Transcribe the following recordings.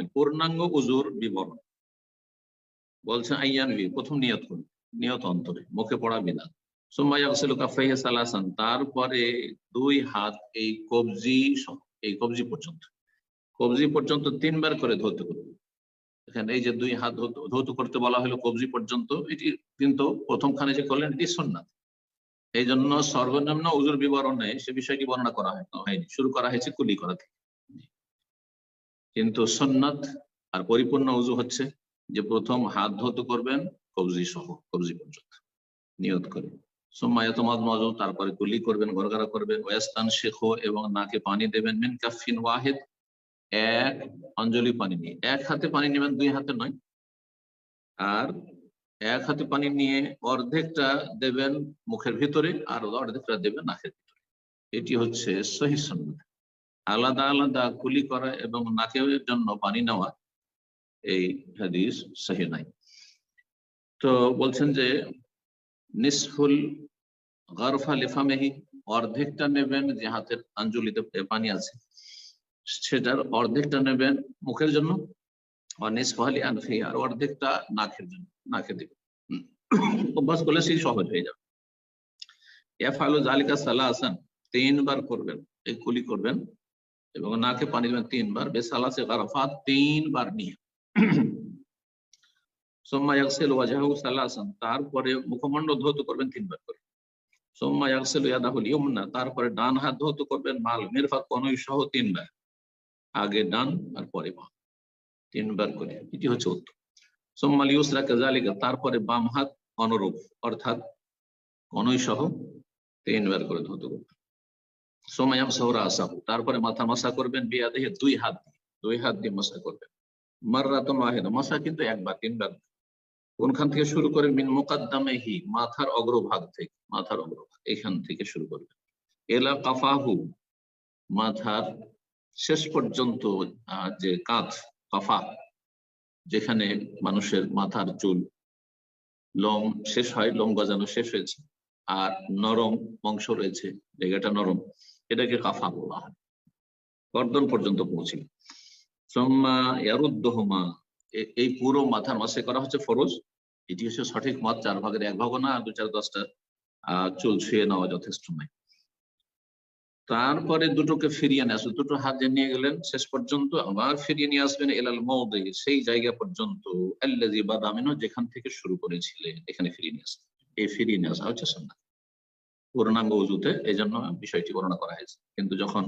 কামেল পূর্ণাঙ্গ উজুর বিবরণ। বলছেন আইয়ানবি প্রথম নিয়ত করুন। নিয়ত অন্তরে, মুখে পড়া সালাসান। তারপরে দুই হাত এই কবজি এই কবজি পর্যন্ত। কবজি পর্যন্ত তিনবার করে ধৌত করবে এখানে এই যে দুই হাত ধৌত করতে বলা হলো কবজি পর্যন্ত, এটি কিন্তু প্রথম খানে যে করলেন, এটি সন্ন্যাত এই জন্য সর্বনিম্ন উজুর বিবরণে সে বিষয়টি বর্ণনা করা হয়নি। শুরু করা হয়েছে কুলি করা থেকে। কিন্তু সন্ন্যত আর পরিপূর্ণ উজু হচ্ছে যে প্রথম হাত ধৌত করবেন কবজি সহ, কবজি পর্যন্ত নিয়ত করে। তারপরে কুলি করবেন গরগারা করবেন ওয়াস্তান শেখো এবং নাকে পানি দেবেন মিন কাফিন ওয়াহেদ। এক, অঞ্জলি পানি নিয়ে। এক হাতে পানি নেবেন, দুই হাতে নয়। আর এক হাতে পানি নিয়ে অর্ধেকটা দেবেন মুখের ভিতরে আর অর্ধেকটা দেবেন নাকের ভিতরে। এটি হচ্ছে সহি আলাদা আলাদা কুলি করা এবং নাকের জন্য পানি নেওয়া, এই হাদিস সহি নাই। তো বলছেন যে, নিসফুল গরফা লেফামেহি, অর্ধেকটা নেবেন যে হাতের আঞ্জলিতে পানি আছে। সেটার অর্ধেকটা নেবেন মুখের জন্য অর্ধেকটা নাকের জন্য নাকে দেবেন অভ্যাস করলে সেই সহজ হয়ে যাবে। এফ আলো জালিকা সালা আসান তিনবার করবেন, এই কুলি করবেন এবং নাকে পানি দেবেন তিনবার। বেসালাসে গারফা তিনবার নিয়ে। সোম্মা ইয়াকসেল ওয়াজাহু সালাসান। তারপরে মুখমণ্ডল ধৌত করবেন তিনবার করে। সোম্মা ইয়াদাহুল ইয়মনা তারপরে ডান হাত ধৌত করবেন মাল মিরফাত কনই সহ তিনবার। আগে ডান আর পরে বাম। তিনবার করে। এটি হচ্ছে উত্তর। সোম্মাল ইউসরা কাজালিকা তারপরে বাম হাত অনুরূপ। অর্থাৎ কনই সহ তিনবার করে ধৌত করবেন। সোমায়াম সহরা আসাহু তারপরে মাথা মশা করবেন বিয়া দেহে দুই হাত দিয়ে। দুই হাত দিয়ে মশা করবেন। মাররাতন ওয়াহিদা মশা কিন্তু একবার, তিনবার কোনখান থেকে শুরু করে মিন মোকাদ্দামে হি মাথার অগ্রভাগ থেকে, মাথার অগ্রভাগ, এখান থেকে শুরু করবে এলা কাফাহু, মাথার শেষ পর্যন্ত যে কাঁধ, কাফা, যেখানে মানুষের মাথার চুল লোম শেষ হয় লোম গজানো শেষ হয়েছে, আর নরম অংশ রয়েছে, জায়গাটা নরম। এটাকে কাফা বলা হয় গর্দন পর্যন্ত পৌঁছিল। সোম্মা এই পুরো মাথার মাসে করা হচ্ছে ফরজ। এটি হচ্ছে সঠিক মত, চার ভাগের এক ভাগ না দু চার দশটা চুল ছুঁয়ে নেওয়া যথেষ্ট নয়। তারপরে দুটোকে ফিরিয়ে নিয়ে আসবে দুটো হাত নিয়ে গেলেন, শেষ পর্যন্ত আবার ফিরিয়ে নিয়ে আসবেন এলাল মৌদে, সেই জায়গা পর্যন্ত আল্লাজি বাদামিনো যেখান থেকে শুরু করেছিলেন, এখানে ফিরিয়ে নিয়ে আসবে এই ফিরিয়ে নিয়ে আসা হচ্ছে সন্ধ্যা পূর্ণাঙ্গ উজুতে এই জন্য বিষয়টি বর্ণনা করা হয়েছে। কিন্তু যখন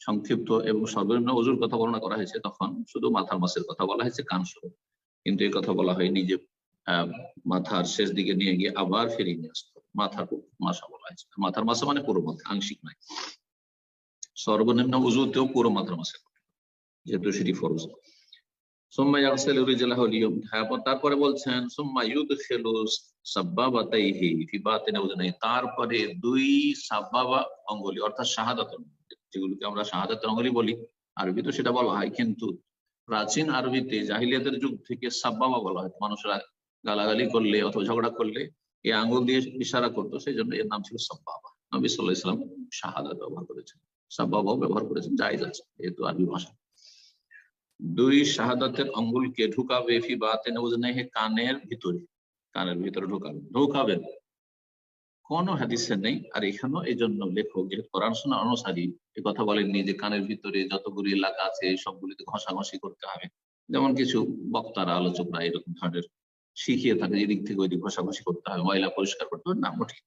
সংক্ষিপ্ত এবং সর্বনিম্ন উজুর কথা বর্ণনা করা হয়েছে, তখন শুধু মাথার মাসের কথা বলা হয়েছে কান সহ কিন্তু এই কথা বলা হয়নি যে মাথার শেষ দিকে নিয়ে গিয়ে আবার ফিরিয়ে নিয়ে আসতে মাথার মাসা বলা হয়েছে। মাথার মাসা মানে পুরো মাথা, আংশিক নয়। সর্বনিম্ন উজুতেও পুরো মাথার মাসের যেহেতু সেটি ফরজ। তারপরে বলছেন তারপরে দুই সাব্বাবা অঙ্গলি, অর্থাৎ শাহাদাত যেগুলোকে আমরা শাহাদাত অঙ্গলি বলি। আরবি তো সেটা বলা হয়, কিন্তু প্রাচীন আরবিতে জাহিলিয়াতের যুগ থেকে সাব্বাবা বলা হয়। মানুষরা গালাগালি করলে অথবা ঝগড়া করলে এই আঙ্গুল দিয়ে ইশারা করতো সেই জন্য এর নাম ছিল সাব্বাবা। নবী সাল্লাহ ইসলাম শাহাদাত ব্যবহার করেছেন, সাব্বাবাও ব্যবহার করেছেন, জায়জ আছে, যেহেতু আরবি ভাষা। দুই শাহাদাতের আঙ্গুলকে ঢুকাবে ফি বাতে কানের ভিতরে। কানের ভিতরে ঢুকাবে ঢুকাবেন কোনো হাদিসে নেই, আর এখানেও এই জন্য লেখক যে কোরআন শোনা অনুসারী এ কথা বলেননি যে কানের ভিতরে যতগুলি এলাকা আছে, এই সবগুলিতে ঘষাঘষি করতে হবে। যেমন কিছু বক্তারা, আলোচকরা এরকম ধরনের শিখিয়ে থাকে এদিক থেকে ওই দিক ঘষাঘষি করতে হবে, ময়লা পরিষ্কার করতে হবে, না ঠিক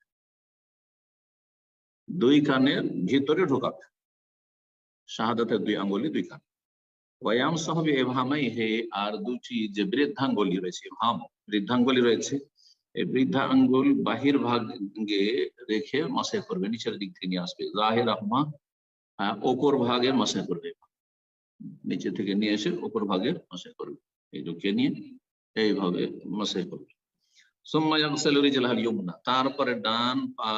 দুই কানের ভিতরে ঢোকাবে। শাহাদাতের দুই আঙ্গুলি, দুই কান। ওয়াম সাহাবি এভামাই হে আর দুটি যে বৃদ্ধাঙ্গুলি রয়েছে ভাম বৃদ্ধাঙ্গুলি রয়েছে। এই বৃদ্ধা আঙ্গুল বাহির ভাগে রেখে মাসে করবে, নিচের দিক থেকে নিয়ে আসবে। জাহির রহমা ওপর ভাগে মাসে করবে। নিচে থেকে নিয়ে এসে ওপর ভাগে মাসে করবে। এই ঢুকিয়ে নিয়ে এইভাবে মাসে করবে। তারপরে ডান পা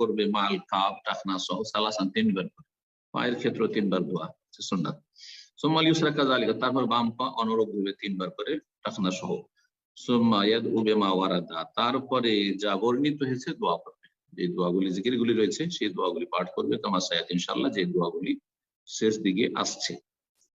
করবে মাল, কাপ, টাকনা সহ সালাসান তিনবার করে। পায়ের ক্ষেত্রে তিনবার ধোয়া সুন্নাত। তারপর বাম পা অনুরোধ ধুবে তিনবার করে, টাকনা সহ তারপরে যা বর্ণিত হয়েছে দোয়া করবে। যে দোয়াগুলি, জিকিরগুলি রয়েছে, সেই দোয়াগুলি পাঠ করবে। তোমার সায়াত ইনশাল্লাহ যে দোয়াগুলি শেষ দিকে আসছে।